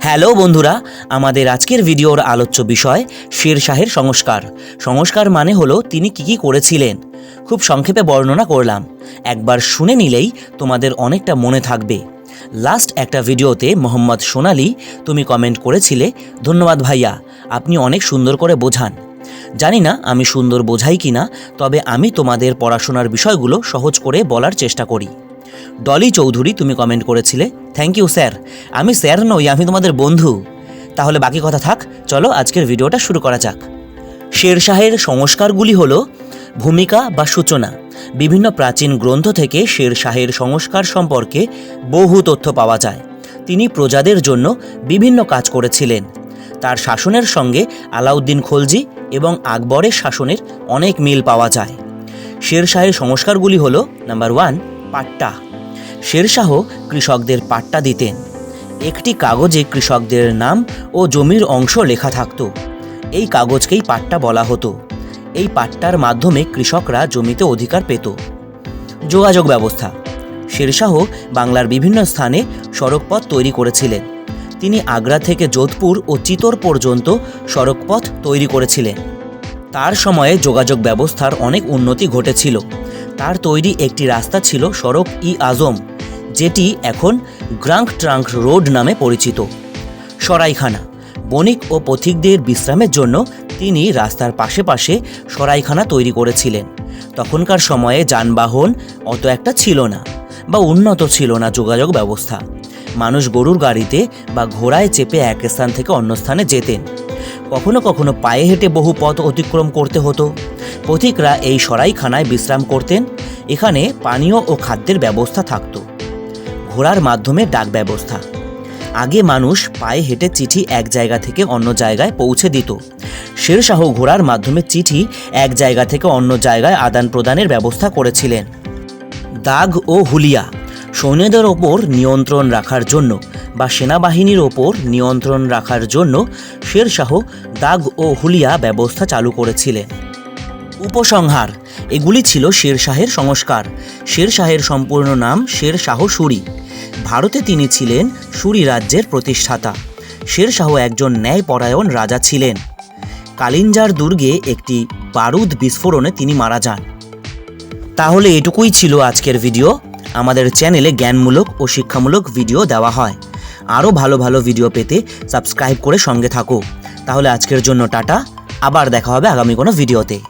Hello বন্ধুরা, আমাদের আজকের ভিডিওর আলোচ্য বিষয় শের শাহের সংস্কার। সংস্কার মানে হলো তিনি কি কি করেছিলেন। খুব সংক্ষেপে বর্ণনা করলাম। একবার শুনে নিলেই তোমাদের অনেকটা মনে থাকবে। লাস্ট একটা ভিডিওতে মোহাম্মদ সোনালি তুমি কমেন্ট করেছিলে, ধন্যবাদ ভাইয়া, আপনি অনেক সুন্দর করে বোঝান। জানি না আমি সুন্দর বোঝাই কিনা, তবে আমি তোমাদের পড়াশোনার বিষয়গুলো সহজ করে বলার চেষ্টা করি। ডলি চৌধুরী, তুমি কমেন্ট করেছিলে। থ্যাংক ইউ স্যার আমি স্যার নই, আমি তোমাদের বন্ধু। তাহলে বাকি কথা থাক, চলো আজকের ভিডিওটা শুরু করা যাক। শের শাহের সংস্কারগুলি হল ভূমিকা বা সূচনা। বিভিন্ন প্রাচীন গ্রন্থ থেকে শের শাহের সংস্কার সম্পর্কে বহু তথ্য পাওয়া যায়। তিনি প্রজাদের জন্য বিভিন্ন কাজ করেছিলেন। তার শাসনের সঙ্গে আলাউদ্দিন খলজি এবং আকবরের শাসনের অনেক মিল পাওয়া যায়। শের শাহের সংস্কারগুলি হল নাম্বার ওয়ান পাট্টা। শেরশাহ কৃষকদের পাট্টা দিতেন। একটি কাগজে কৃষকদের নাম ও জমির অংশ লেখা থাকত। এই কাগজকেই পাট্টা বলা হতো। এই পাট্টার মাধ্যমে কৃষকরা জমিতে অধিকার পেত। যোগাযোগ ব্যবস্থা। শেরশাহ বাংলার বিভিন্ন স্থানে সড়কপথ তৈরি করেছিলেন। তিনি আগ্রা থেকে যোধপুর ও চিতোর পর্যন্ত সড়কপথ তৈরি করেছিলেন। তার সময়ে যোগাযোগ ব্যবস্থার অনেক উন্নতি ঘটেছিল। তার তৈরি একটি রাস্তা ছিল সড়ক ই আজম, যেটি এখন গ্রাঙ্ক ট্রাঙ্ক রোড নামে পরিচিত। সরাইখানা, বণিক ও পথিকদের বিশ্রামের জন্য তিনি রাস্তার পাশে পাশে সরাইখানা তৈরি করেছিলেন। তখনকার সময়ে যানবাহন অত একটা ছিল না বা উন্নত ছিল না যোগাযোগ ব্যবস্থা। মানুষ গরুর গাড়িতে বা ঘোড়ায় চেপে এক স্থান থেকে অন্য স্থানে যেতেন। কখনো কখনো পায়ে হেঁটে বহু পথ অতিক্রম করতে হতো। পথিকরা এই সরাইখানায় বিশ্রাম করতেন। এখানে পানীয় ও খাদ্যের ব্যবস্থা থাকতো। ঘোড়ার মাধ্যমে ডাক ব্যবস্থা। আগে মানুষ পায়ে হেঁটে চিঠি এক জায়গা থেকে অন্য জায়গায় পৌঁছে দিত। শেরশাহ ঘোড়ার মাধ্যমে চিঠি এক জায়গা থেকে অন্য জায়গায় আদান প্রদানের ব্যবস্থা করেছিলেন। দাগ ও হুলিয়া, সৈন্যদের ওপর নিয়ন্ত্রণ রাখার জন্য বা সেনাবাহিনীর ওপর নিয়ন্ত্রণ রাখার জন্য শেরশাহ দাগ ও হুলিয়া ব্যবস্থা চালু করেছিলেন। উপসংহার। এগুলি ছিল শের শাহের সংস্কার। শের শাহের সম্পূর্ণ নাম শের শাহ সুরি। ভারতে তিনি ছিলেন সুরি রাজ্যের প্রতিষ্ঠাতা। শের শাহ একজন ন্যায়পরায়ণ রাজা ছিলেন। কালিঞ্জার দুর্গে একটি বারুদ বিস্ফোরণে তিনি মারা যান। তাহলে এটুকুই ছিল আজকের ভিডিও। আমাদের চ্যানেলে জ্ঞানমূলক ও শিক্ষামূলক ভিডিও দেওয়া হয়। আরও ভালো ভালো ভিডিও পেতে সাবস্ক্রাইব করে সঙ্গে থাকো। তাহলে আজকের জন্য টাটা। আবার দেখা হবে আগামী কোনো ভিডিওতে।